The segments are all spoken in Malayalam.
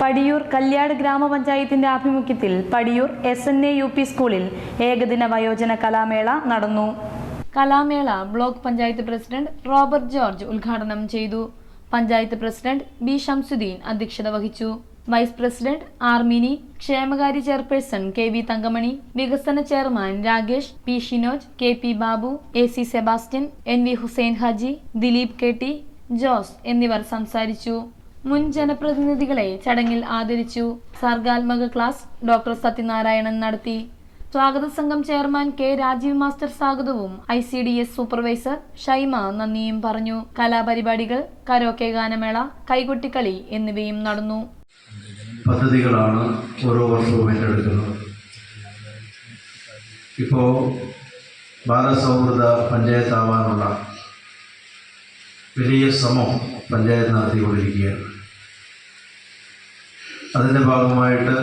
പടിയൂർ കല്യാട് ഗ്രാമപഞ്ചായത്തിന്റെ ആഭിമുഖ്യത്തിൽ Padiyoor S N A U P സ്കൂളിൽ ഏകദിന വയോജന കലാമേള നടന്നു. കലാമേള block panchayat president Robert George ഉദ്ഘാടനം ചെയ്തു. പഞ്ചായത്ത് പ്രസിഡന്റ് ബി ഷംസുദ്ദീൻ അധ്യക്ഷത വഹിച്ചു. വൈസ് പ്രസിഡന്റ് ആർമിനി ക്ഷേമകാര്യ ചെയർപേഴ്സൺ കെ വി തങ്കമണി വികസന chairman Rakesh P Shinoj K P Babu A C Sebastian N V Hussain Haji Dileep K T Jose എന്നിവർ സംസാരിച്ചു. മുൻ ജനപ്രതിനിധികളെ ചടങ്ങിൽ ആദരിച്ചു. സർഗാത്മക ക്ലാസ് ഡോക്ടർ സത്യനാരായണൻ നടത്തി. സ്വാഗത സംഘം ചെയർമാൻ കെ. രാജീവ് മാസ്റ്റർ സ്വാഗതവും I C D S supervisor Shaima നന്ദിയും പറഞ്ഞു. കലാപരിപാടികൾ കരോക്കെ ഗാനമേള കൈകൊട്ടിക്കളി എന്നിവയും നടന്നു. പദ്ധതികളാണ് ഓരോ വർഷവും ഏറ്റെടുക്കുന്നത്. ഇപ്പോൾ ബാലസൗഹൃദ പഞ്ചായത്താവാനുള്ള വലിയ ശ്രമം പഞ്ചായത്ത് നടത്തിക്കൊണ്ടിരിക്കുകയാണ്. അതിന്റെ ഭാഗമായിട്ട്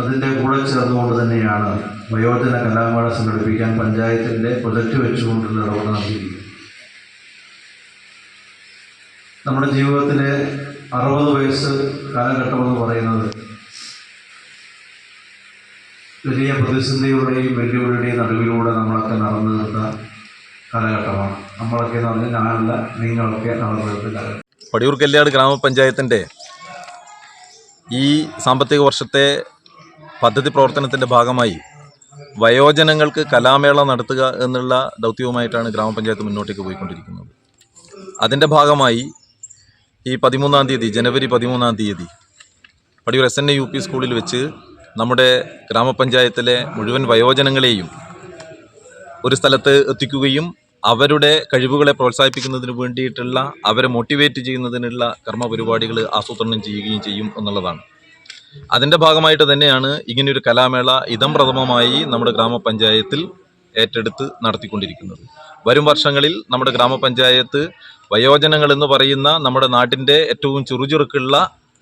അതിന്റെ കൂടെ ചേർന്നുകൊണ്ട് തന്നെയാണ് വയോജന കലാമേള സംഘടിപ്പിക്കാൻ പഞ്ചായത്തിന്റെ പ്രൊജക്റ്റ് വെച്ചുകൊണ്ടുള്ള ഇടപെടൽ നടത്തിയിരിക്കുന്നത്. നമ്മുടെ ജീവിതത്തിലെ അറുപത് വയസ്സ് കാലഘട്ടമെന്ന് പറയുന്നത് വലിയ പ്രതിസന്ധികളുടെയും വെല്ലുവിളിയുടെയും നടുവിലൂടെ നമ്മളൊക്കെ നടന്നു തീർത്ത നമ്മളൊക്കെ എന്ന് പറഞ്ഞാൽ നിങ്ങളൊക്കെ തീർത്ത പടിയൂർ കല്യാട് ഗ്രാമപഞ്ചായത്തിന്റെ ഈ സാമ്പത്തിക വർഷത്തെ പദ്ധതി പ്രവർത്തനത്തിന്റെ ഭാഗമായി വയോജനങ്ങൾക്ക് കലാമേള നടത്തുക എന്നുള്ള ദൗത്യവുമായിട്ടാണ് ഗ്രാമപഞ്ചായത്ത് മുന്നോട്ടേക്ക് പോയിക്കൊണ്ടിരിക്കുന്നത്. അതിന്റെ ഭാഗമായി ഈ പതിമൂന്നാം തീയതി ജനുവരി പതിമൂന്നാം തീയതി Padiyoor S N A U P സ്കൂളിൽ വെച്ച് നമ്മുടെ ഗ്രാമപഞ്ചായത്തിലെ മുഴുവൻ വയോജനങ്ങളെയും ഒരു സ്ഥലത്ത് എത്തിക്കുകയും അവരുടെ കഴിവുകളെ പ്രോത്സാഹിപ്പിക്കുന്നതിന് വേണ്ടിയിട്ടുള്ള അവരെ മോട്ടിവേറ്റ് ചെയ്യുന്നതിനുള്ള കർമ്മ പരിപാടികൾ ആസൂത്രണം ചെയ്യുകയും ചെയ്യും എന്നുള്ളതാണ്. അതിന്റെ ഭാഗമായിട്ട് തന്നെയാണ് ഇങ്ങനെയൊരു കലാമേള ഇതം പ്രഥമമായി നമ്മുടെ ഗ്രാമപഞ്ചായത്തിൽ ഏറ്റെടുത്ത് നടത്തിക്കൊണ്ടിരിക്കുന്നത്. വരും വർഷങ്ങളിൽ നമ്മുടെ ഗ്രാമപഞ്ചായത്ത് വയോജനങ്ങൾ എന്ന് പറയുന്ന നമ്മുടെ നാട്ടിന്റെ ഏറ്റവും ചുറുചുറുക്കുള്ള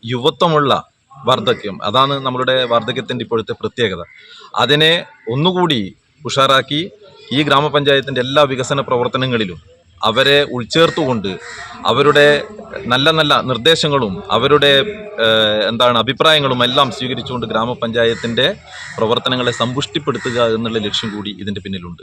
യുവത്വമുള്ള വാർദ്ധക്യം അതാണ് നമ്മളുടെ വാർദ്ധക്യത്തിന്റെ ഇപ്പോഴത്തെ പ്രത്യേകത. അതിനെ ഒന്നുകൂടി ഉഷാറാക്കി ഈ ഗ്രാമപഞ്ചായത്തിന്റെ എല്ലാ വികസന പ്രവർത്തനങ്ങളിലും അവരെ ഉൾച്ചേർത്തുകൊണ്ട് അവരുടെ നല്ല നല്ല നിർദ്ദേശങ്ങളും അവരുടെ എന്താണ് അഭിപ്രായങ്ങളും എല്ലാം സ്വീകരിച്ചുകൊണ്ട് ഗ്രാമപഞ്ചായത്തിന്റെ പ്രവർത്തനങ്ങളെ സമ്പുഷ്ടിപ്പെടുത്തുക എന്നുള്ള ലക്ഷ്യം കൂടി ഇതിന്റെ പിന്നിലുണ്ട്.